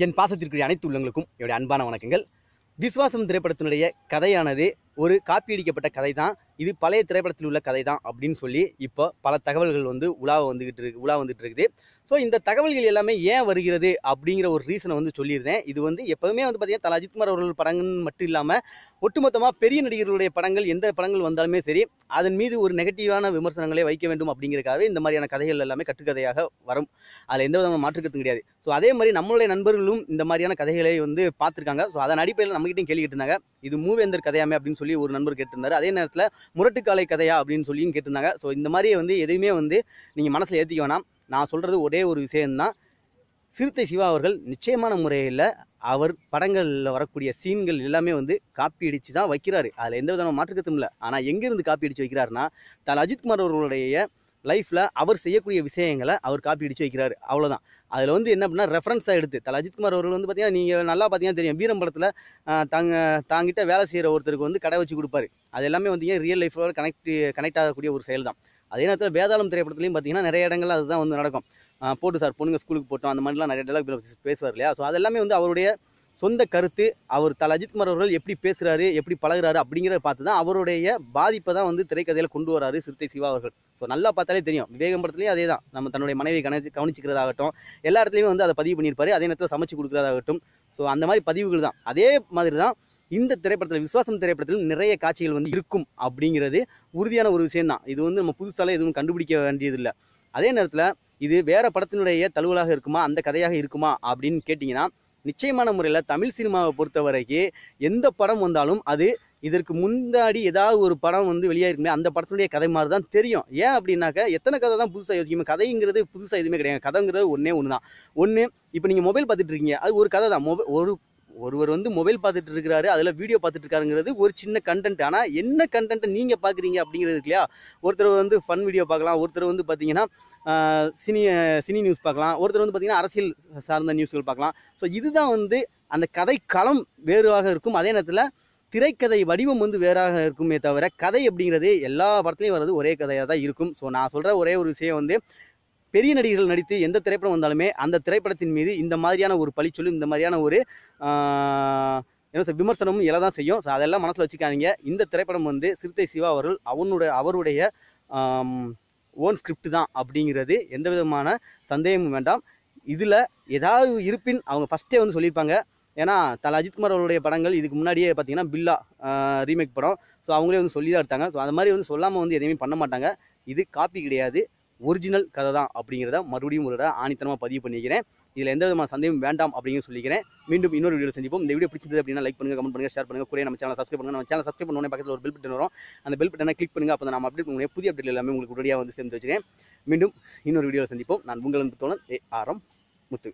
என் பாசத்திற்குரிய அனைத்து உள்ளங்களுக்கும் என்னுடைய அன்பான வணக்கங்கள். விஸ்வாசம் திரைப்படத்தினுடைய கதையானது ஒரு காப்பி அடிக்கப்பட்ட கதை தான் இது பழைய திரைப்படத்தில் உள்ள கதை தான் அப்படின்னு சொல்லி இப்போ பல தகவல்கள் வந்து உலா வந்துகிட்டு இருக்கு உலா வந்துட்டு இருக்குது. ஸோ இந்த தகவல்கள் எல்லாமே ஏன் வருகிறது அப்படிங்கிற ஒரு ரீசனை வந்து சொல்லியிருந்தேன். இது வந்து எப்போவுமே வந்து பார்த்தீங்கன்னா தல அஜித்குமார் அவர்கள் படங்கள்னு மட்டும் இல்லாமல் ஒட்டுமொத்தமாக பெரிய நடிகர்களுடைய படங்கள் எந்த படங்கள் வந்தாலுமே சரி அதன் மீது ஒரு நெகட்டிவான விமர்சனங்களை வைக்க வேண்டும் அப்படிங்கிறதுக்காகவே இந்த மாதிரியான கதைகள் எல்லாமே கட்டுக்கதையாக வரும். அதில் எந்த விதமான மாற்றுக்கருத்தும் கிடையாது. ஸோ அதே மாதிரி நம்மளுடைய நண்பர்களும் இந்த மாதிரியான கதைகளை வந்து பார்த்துருக்காங்க. ஸோ அதன் அடிப்படையில் நம்மகிட்டையும் கேள்விக்கிட்டு இருந்தாங்க இது மூவேந்தர் கதையாமே அப்படின்னு சொல்லி ஒரு நண்பர் கேட்டிருந்தாரு. அதே நேரத்தில் முரட்டுக்காலை கதையா அப்படின்னு சொல்லியும் கேட்டிருந்தாங்க. ஸோ இந்த மாதிரியே வந்து எதுவுமே வந்து நீங்கள் மனசில் ஏற்றிக்க வேணாம். நான் சொல்கிறது ஒரே ஒரு விஷயம்தான். சிறுத்தை சிவா அவர்கள் நிச்சயமான முறையில் அவர் படங்களில் வரக்கூடிய சீன்கள் எல்லாமே வந்து காப்பி அடித்து தான் வைக்கிறாரு. அதில் எந்த விதமான மாற்றுக்கத்தும் இல்லை. ஆனால் எங்கேருந்து காப்பி அடித்து வைக்கிறாருன்னா தல அஜித்குமார் அவர்களுடைய லைஃப்பில் அவர் செய்யக்கூடிய விஷயங்களை அவர் காப்பி அடித்து வைக்கிறாரு. அவ்வளோதான் அதில் வந்து என்ன அப்படின்னா ரெஃபரன்ஸாக எடுத்து தல அஜித்குமார் அவர்கள் வந்து பார்த்தீங்கன்னா நீங்கள் நல்லா பார்த்தீங்கன்னா தெரியும். வீரம் படத்தில் தாங்க தாங்கிட்ட வேலை செய்கிற ஒருத்தருக்கு வந்து கடை வச்சு கொடுப்பாரு. அது எல்லாமே வந்து ரியல் லைஃப்போட கனெக்ட் கனெக்ட் ஆகக்கூடிய ஒரு செயல் தான் அதே நேரத்தில் வேதாளம் திரைப்படத்துலையும் பார்த்தீங்கன்னா நிறைய இடங்கள்ல அதுதான் வந்து நடக்கும். போட்டு சார் பொண்ணுங்க ஸ்கூலுக்கு போட்டோம். அந்த மாதிரிலாம் நிறைய டெலாக் பேசுவார் இல்லையா? ஸோ அதெல்லாமே வந்து அவருடைய சொந்த கருத்து அவர் தல அஜித்குமார் அவர்கள் எப்படி பேசுகிறாரு எப்படி பழகுறாரு அப்படிங்கிறத பார்த்து தான் அவருடைய பாதிப்பை தான் வந்து திரைக்கதையில் கொண்டு வராரு சிறுத்தை சிவா அவர்கள். ஸோ நல்லா பார்த்தாலே தெரியும். விவேகம் படத்துலேயும் அதே தான் நம்ம தன்னுடைய மனைவி கவனிச்சு கவனிச்சிக்கிறதாகட்டும் எல்லா இடத்துலையுமே வந்து அதை பதிவு பண்ணியிருப்பாரு. அதே நேரத்தில் சமைச்சு கொடுக்குறதாகட்டும். ஸோ அந்த மாதிரி பதிவுகள் தான். அதே மாதிரி தான் இந்த திரைப்படத்தில் விஸ்வாசம் திரைப்படத்திலும் நிறைய காட்சிகள் வந்து இருக்கும் அப்படிங்கிறது உறுதியான ஒரு விஷயம்தான். இது வந்து நம்ம புதுசால எதுவும் கண்டுபிடிக்க வேண்டியதில்லை. அதே நேரத்தில் இது வேறு படத்தினுடைய தழுவலாக இருக்குமா அந்த கதையாக இருக்குமா அப்படின்னு கேட்டிங்கன்னா நிச்சயமான முறையில் தமிழ் சினிமாவை பொறுத்த வரைக்கும் எந்த படம் வந்தாலும் அது இதற்கு முன்னாடி ஏதாவது ஒரு படம் வந்து வெளியாயிருக்குமே அந்த படத்துடைய கதை மாதிரி தான் தெரியும். ஏன் அப்படின்னாக்க எத்தனை கதை தான் புதுசாக யோசிக்குமே கதைங்கிறது புதுசாக எதுவுமே கிடையாது. கதைங்கிறது ஒன்றே ஒன்று தான் ஒன்று இப்போ நீங்கள் மொபைல் பார்த்துட்டு இருக்கீங்க அது ஒரு கதை தான் மொபைல் ஒரு ஒருவர் வந்து மொபைல் பார்த்துட்டு இருக்கிறாரு அதில் வீடியோ பார்த்துட்டு இருக்காருங்கிறது ஒரு சின்ன கண்டென்ட் ஆனால் என்ன கண்டென்ட்டை நீங்கள் பார்க்குறீங்க அப்படிங்கிறது இல்லையா? ஒருத்தர் வந்து ஃபன் வீடியோ பார்க்கலாம் ஒருத்தர் வந்து பார்த்தீங்கன்னா சினி சினி நியூஸ் பார்க்கலாம் ஒருத்தர் வந்து பார்த்தீங்கன்னா அரசியல் சார்ந்த நியூஸ்கள் பார்க்கலாம். ஸோ இதுதான் வந்து அந்த கதை களம் வேறுவாக இருக்கும். அதே நேரத்தில் திரைக்கதை வடிவம் வந்து வேறாக இருக்குமே தவிர கதை அப்படிங்கிறது எல்லா படத்துலையும் வர்றது ஒரே கதையாக தான் இருக்கும். ஸோ நான் சொல்கிற ஒரே ஒரு விஷயம் வந்து பெரிய நடிகர்கள் நடித்து எந்த திரைப்படம் வந்தாலுமே அந்த திரைப்படத்தின் மீது இந்த மாதிரியான ஒரு பழிச்சொல்லும் இந்த மாதிரியான ஒரு என்ன சார் விமர்சனமும் எழ தான் செய்யும். ஸோ அதெல்லாம் மனசில் வச்சுக்காதீங்க. இந்த திரைப்படம் வந்து சிறுத்தை சிவா அவர்கள் அவனுடைய அவருடைய ஓன் ஸ்கிரிப்ட் தான் அப்படிங்கிறது எந்த விதமான சந்தேகமும் வேண்டாம். இதில் ஏதாவது இருப்பின் அவங்க ஃபஸ்ட்டே வந்து சொல்லியிருப்பாங்க. ஏன்னா தல அஜித்குமார் அவருடைய படங்கள் இதுக்கு முன்னாடியே பார்த்தீங்கன்னா பில்லா ரீமேக் படம். ஸோ அவங்களே வந்து சொல்லி தான் எடுத்தாங்க. ஸோ அந்த மாதிரி வந்து சொல்லாமல் வந்து எதையுமே பண்ண மாட்டாங்க. இது காப்பி கிடையாது. ஒரிஜினல் கதை தான் அப்படிங்கிறத மறுபடியும் ஒரு ஆணித்தனமாக பதிவு பண்ணிக்கிறேன். இதில் எந்த விதமான சந்தேகம் வேண்டாம் அப்படின்னு சொல்லிக்கிறேன். மீண்டும் இன்னொரு வீடியோ செஞ்சுப்போம் இந்த வீடியோ பிடிச்சது அப்படின்னா லைக் பண்ணுங்கள் கமெண்ட் பண்ணுங்கள் ஷேர் பண்ணுங்கள் கூட நம்ம சேனல் சப்ஸ்கிரைப் பண்ணுங்கள் நம்ம சேனல் சப்ஸ்கிரைப் பண்ண பக்கத்தில் ஒரு பில் பட்டன் வரும். அந்த பில் பட்டனை கிளிக் பண்ணுங்கள் அப்போ நம்ம அப்டேட் பண்ணுங்க புதிய அப்டேட் எல்லாமே உங்களுக்கு உடனடியாக வந்து சேர்ந்து வச்சுக்கிறேன் மீண்டும் இன்னொரு வீடியோவில் சந்திப்போம். நான் உங்கள் அன்பு தோழன் ஏ ஆரம் முத்து.